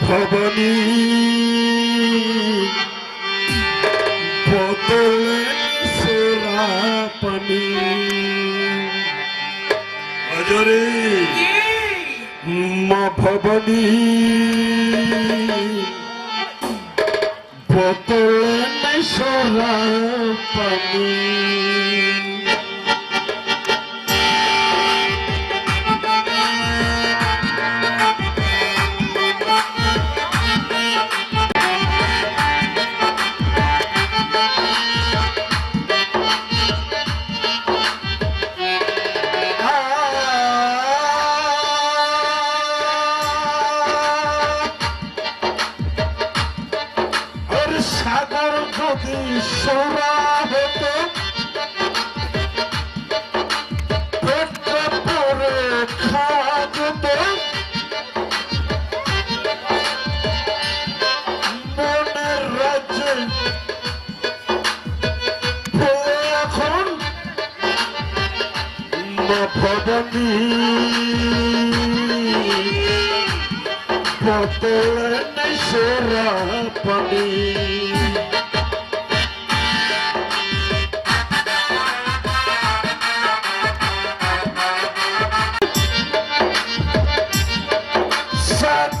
ভবানী। বোতলে সেরা পানি। অজরে মা ভবানী। বোতলে সেরা পানি। সাগর যদি সোনা হতো ভবানী। বোতলে নেশরা পানি সাত